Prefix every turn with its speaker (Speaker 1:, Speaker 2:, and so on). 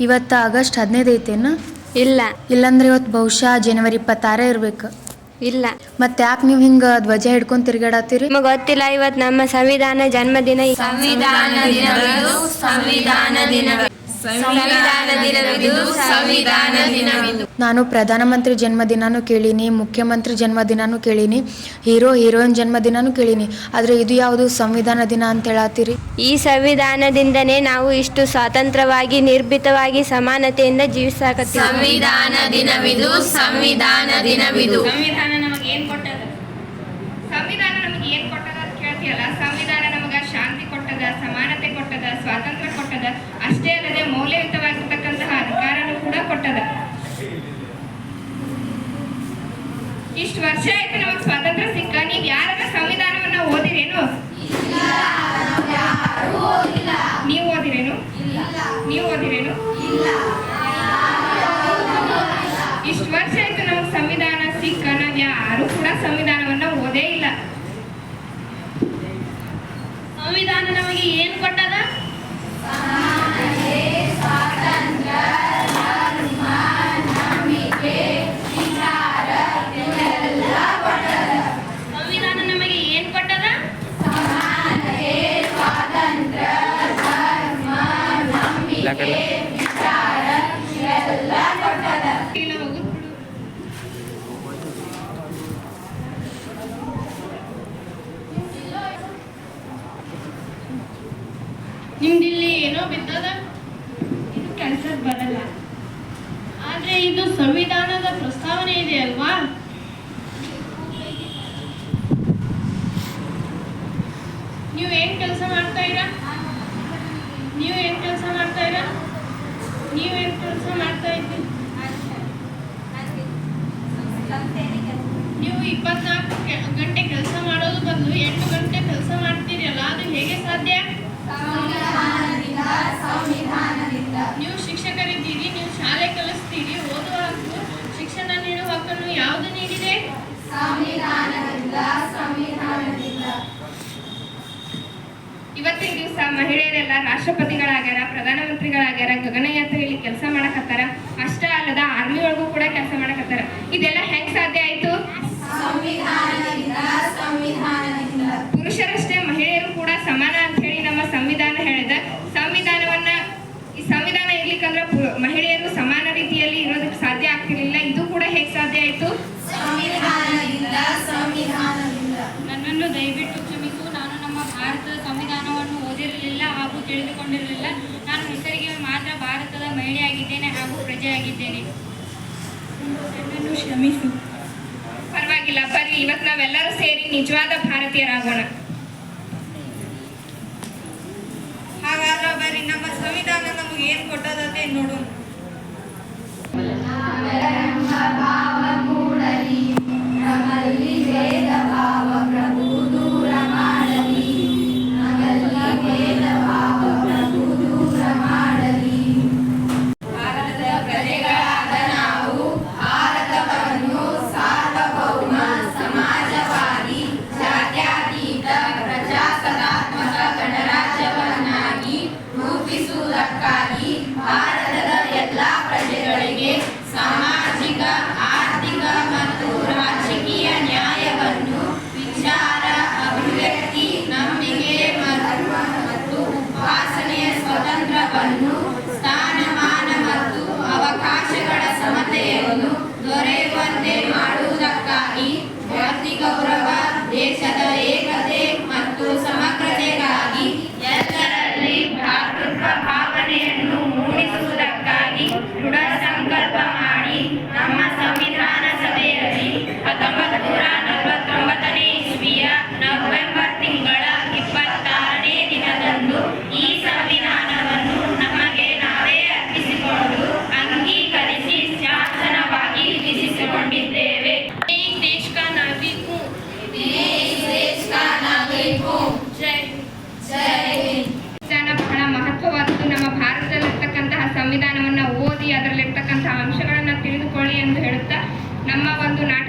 Speaker 1: ಇವತ್ತು ಆಗಸ್ಟ್ ಹದಿನೈದು ಐತೇನು?
Speaker 2: ಇಲ್ಲ.
Speaker 1: ಇಲ್ಲಂದ್ರೆ ಇವತ್ತು ಬಹುಶಃ ಜನವರಿ ಇಪ್ಪತ್ತಾರ ಇರ್ಬೇಕು.
Speaker 2: ಇಲ್ಲ.
Speaker 1: ಮತ್ತೆ ಯಾಕೆ ನೀವು ಹಿಂಗ ಧ್ವಜ ಹಿಡ್ಕೊಂಡ್ ತಿರ್ಗಾಡತ್ತೀರಿ?
Speaker 2: ನಿಮಗೆ ಗೊತ್ತಿಲ್ಲ ಇವತ್ತು ನಮ್ಮ ಸಂವಿಧಾನ ಜನ್ಮದಿನ
Speaker 3: ಸಂವಿಧಾನ ದಿನ ಸಂವಿಧಾನ ದಿನವಿದು ಸಂವಿಧಾನ ದಿನವಿದು ಸಂವಿಧಾನ ದಿನವಿದು
Speaker 1: ನಾನು ಪ್ರಧಾನಮಂತ್ರಿ ಜನ್ಮದಿನಾನು ಕೇಳೀನಿ ಮುಖ್ಯಮಂತ್ರಿ ಜನ್ಮದಿನಾನು ಕೇಳೀನಿ ಹೀರೋ ಹೀರೋಯಿನ್ ಜನ್ಮದಿನಾನು ಕೇಳೀನಿ. ಆದರೆ ಇದು ಯಾವುದು ಸಂವಿಧಾನ ದಿನ ಅಂತ ಹೇಳತ್ತೀರಿ
Speaker 2: ಈ ಸಂವಿಧಾನದಿಂದನೇ ನಾವು ಇಷ್ಟು ಸ್ವಾತಂತ್ರ್ಯವಾಗಿ ನಿರ್ಭೀತವಾಗಿ ಸಮಾನತೆಯಿಂದ ಜೀವಿಸಾಕತ್ತೀವಿ.
Speaker 3: ಸಂವಿಧಾನ ದಿನವಿದು ಸಂವಿಧಾನ ದಿನವಿದು
Speaker 4: ಸಂವಿಧಾನ ನಮಗೆ ಏನ್ ಕೊಟ್ಟದ? ಸಂವಿಧಾನ ನಮಗೆ ಏನ್ ಕೊಟ್ಟದ ಅಂತ ಕೇಳ್ತೀಯಲ್ಲ ಸಂವಿಧಾನ ನಮಗ ಶಾಂತಿ ಕೊಟ್ಟದ ಸಮಾನತೆ ಕೊಟ್ಟದ ಸ್ವಾತಂತ್ರ್ಯ ಕೊಟ್ಟದ ಅಷ್ಟೇ ಅಲ್ಲದೆ ಮೌಲ್ಯಯುತವಾಗಿರ್ತಕ್ಕಂತಹ ಅಧಿಕಾರನೂ ಕೂಡ ಕೊಟ್ಟದ ಇಷ್ಟು ವರ್ಷ ಆಯ್ತು ನಮಗ್ ಸ್ವಾತಂತ್ರ್ಯ ಸಿಕ್ಕ. ನೀವ್ ಯಾರನ್ನ ಸಂವಿಧಾನವನ್ನ ಓದಿರೇನು? ನೀವು ಓದಿರೇನು? ನೀವು ಓದಿರೇನು? ಬಿಡು. ನಿಮ್ದಿಲ್ಲಿ ಏನೋ ಬಿದ್ದದ? ಇದು ಕೆಲ್ಸಕ್ಕೆ ಬರಲ್ಲ. ಆದ್ರೆ ಇದು ಸಂವಿಧಾನದ ಪ್ರಸ್ತಾವನೆ ಇದೆ ಅಲ್ವಾ? ನೀವು ಏನ್ ಕೆಲಸ ಮಾಡ್ತಾ ಇರಾ ನೀವು ಏನು ಕೆಲಸ ಮಾಡ್ತಾ ಇರಾ ನೀವು ಏನು ಕೆಲಸ ಮಾಡ್ತಾ ಇದ್ದೀರಿ? ನೀವು ಇಪ್ಪತ್ನಾಲ್ಕು ಗಂಟೆ ಕೆಲಸ ಮಾಡೋದು ಬದಲು ಎಂಟು ಗಂಟೆ ಕೆಲಸ ಮಾಡ್ತೀರಲ್ಲ ಅದು ಹೇಗೆ ಸಾಧ್ಯ? ನೀವು ಶಿಕ್ಷಕರಿದ್ದೀರಿ ನೀವು ಶಾಲೆ ಕಲಿಸ್ತೀರಿ ಓದುವ ಹಕ್ಕು ಶಿಕ್ಷಣ ನೀಡುವ ಹಕ್ಕನ್ನು ಯಾವುದು ನೀಡಿದೆ? ಇವತ್ತಿನ ದಿವಸ ಮಹಿಳೆಯರೆಲ್ಲ ರಾಷ್ಟ್ರಪತಿಗಳಾಗ್ಯಾರ, ಪ್ರಧಾನಮಂತ್ರಿಗಳಾಗ್ಯಾರ ಗಗನಯಾತ್ರೆಯಲ್ಲಿ ಕೆಲಸ ಮಾಡಕತ್ತಾರ. ಅಷ್ಟೇ ಅಲ್ಲದ ಆರ್ಮಿ ಒಳಗೂ ಕೂಡ ಕೆಲಸ ಮಾಡಕತ್ತಾರ. ಇದೆಲ್ಲ ಹೆಂಗ್ ಸಾಧ್ಯ ಆಯ್ತು ಪುರುಷರಷ್ಟೇ ಮಹಿಳೆಯರು ಕೂಡ ಸಮಾನ ಅಂತ ಹೇಳಿ ನಮ್ಮ ಸಂವಿಧಾನ ಹೇಳಿದ ಸಂವಿಧಾನವನ್ನ ಈ ಸಂವಿಧಾನ ಇರ್ಲಿಕ್ಕಂದ್ರ ಪು- ಮಹಿಳೆಯರು ಸಮಾನ ರೀತಿಯಲ್ಲಿ ಇರೋದಕ್ಕೆ ಸಾಧ್ಯ ಆಗ್ತಿರ್ಲಿಲ್ಲ ಇದು ಕೂಡ ಹೇಗ್ ಸಾಧ್ಯ ಆಯ್ತು
Speaker 5: ನನ್ನನ್ನು ದಯವಿಟ್ಟು ಕ್ಷಮಿಸು ನಾನು ನಮ್ಮ ಭಾರತದ ಸಂವಿಧಾನವನ್ನು ಓದಿರಲಿಲ್ಲ ಹಾಗೂ ನಾನು ಹೆಸರಿಗೆ ಮಾತ್ರ ಭಾರತದ ಮಹಿಳೆಯಾಗಿದ್ದೇನೆ ಹಾಗೂ ಪ್ರಜೆಯಾಗಿದ್ದೇನೆ.
Speaker 4: ಕ್ಷಮಿಸು. ಪರವಾಗಿಲ್ಲ ಬರ್ರಿ ಇವತ್ತು ನಾವೆಲ್ಲರೂ ಸೇರಿ ನಿಜವಾದ ಭಾರತೀಯರಾಗೋಣ.
Speaker 6: ಹಾಗಾದ್ರೆ ಬರ್ರಿ ನಮ್ಮ ಸಂವಿಧಾನ ನಮಗೆ ಏನು ಕೊಟ್ಟದಂತೆ ನೋಡೋಣ.
Speaker 4: Gloria ಸಂವಿಧಾನವನ್ನ ಓದಿ